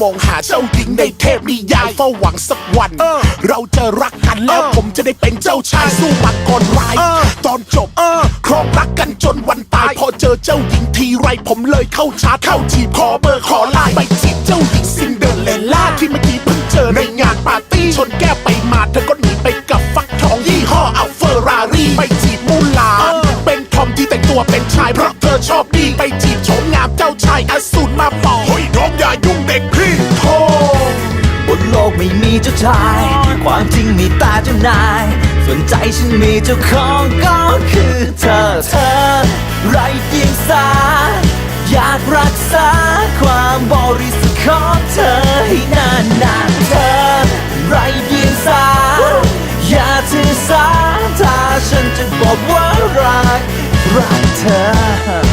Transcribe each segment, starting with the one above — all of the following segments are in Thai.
ามองหาเจ้าหญิงในเทพนิยายเฝ้าหวังสักวัน เราจะรักกันแล้วผมจะได้เป็นเจ้าชายสู้มังกรร้ายตอนจบครองรักกันจนวันตาย พอเจอเจ้าหญิงทีไรผมเลยเข้าชาร์จเข้าจีบขอเบอร์ขอไลน์ไปจีบเจ้าหญิงซินเดอเรลล่าที่เมื่อกี้เพิ่งเจอในงานปาร์ตี้ชนแก้วไปมาเธอก็หนีไปกับฟักทองยี่ห้ออัลเฟอร์รารี่ไปจีบมูลานเป็นทอมที่แต่งตัวเป็นชายเพราะเธอชอบดีไปจีบโฉมงามเจ้าชายอสูร เจ้าชาย ความจริงมีตาเจ้านายส่วนใจฉันมีเจ้าของก็คือเธอเธอ ไรเดียงสา อยากรักษาความบริสุทธิ์ของเธอให้นานนานเธอ ไรเดียงสา อย่าถือสาถ้าฉันจะบอกว่ารักรักเธอ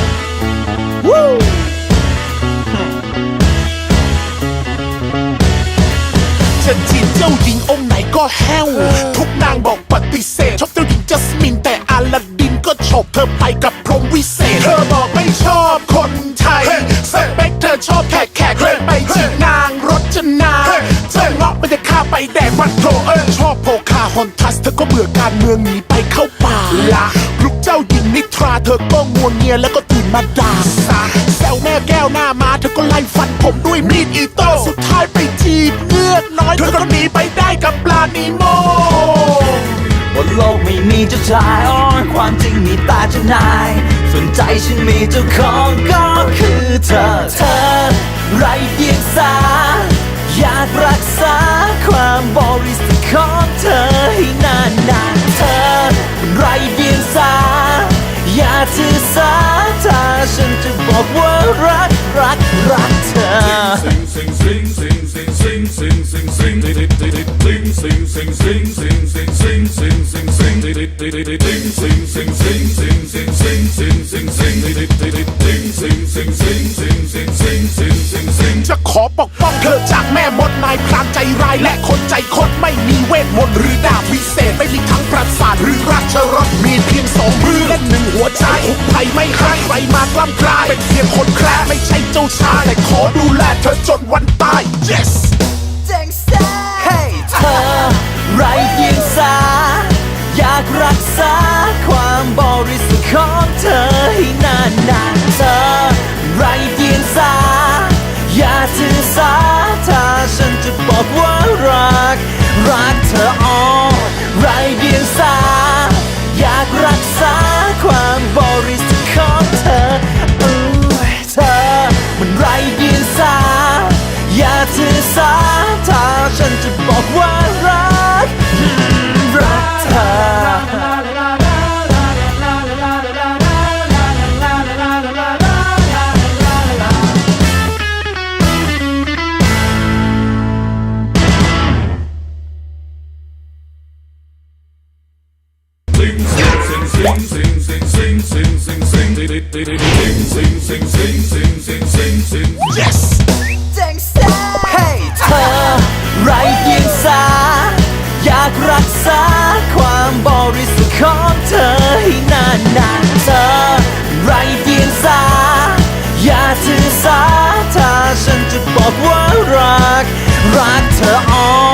จีบเจ้าหญิงองค์ไหนก็แห้ว ทุกนางบอกปฏิเสธ ชอบเจ้าหญิงจัสมินแต่อาลาดินก็ฉกเธอไปกับพรหมวิเศษ เธอบอกไม่ชอบคนไทยสเปคเธอชอบแขกแขกเลยไปจีบนางรจนาเธอเงาะไปจะฆ่าไปแดกมันโถเออชอบโพคาฮอนทัสเธอก็เบื่อการเมืองหนีไปเข้าป่าละลูกเจ้าหญิงนิทราเธอก็งัวเงียแล้วก็ตื่นมาด่าสาแซวแม่แก้วหน้ามาเธอก็ไล่ฟันผมด้วยมีดอีโต้สุด มีเจ้าชายอ๋อความจริงมีตาเจ้านาย สนใจฉันมีเจ้าของก็คือเธอ เธอ ไรเดียงสา อยากรักษาความบริสุทธิ์ของเธอให้นานนานเธอ ไรเดียงสา อย่าถือสาถ้าฉันจะบอกว่ารักรักรักเธอ sing sing sing sing sing sing sing sing ding ding ding ding sing sing sing sing sing sing sing จะขอปกป้องเธอจากแม่มดนายพรานใจร้ายและคนใจคดไม่มีเวทมนต์หรือดาบวิเศษไม่มีทั้งปราสาทหรือราชรถมีเพียงสองมือและหนึ่งหัวใจทุกภัยไม่ให้ใครมากล้ำกลายเป็นเพียงคนแคร์ไม่ใช่เจ้าชายแต่ขอดูแลเธอจนวันตาย yes ธองเธอให้นานนานเธอไรเดียงสา อย่าถือสาถ้าฉันจะบอกว่ารัก รัก yes เจ๋งแซ่ Hey เธอไรเดียงสา อยากรักษาความบริสุทธิ์ของเธอให้นานนานเธอไรเดียงสา อย่าถือสาถ้าฉันจะบอกว่ารัก รักเธอออ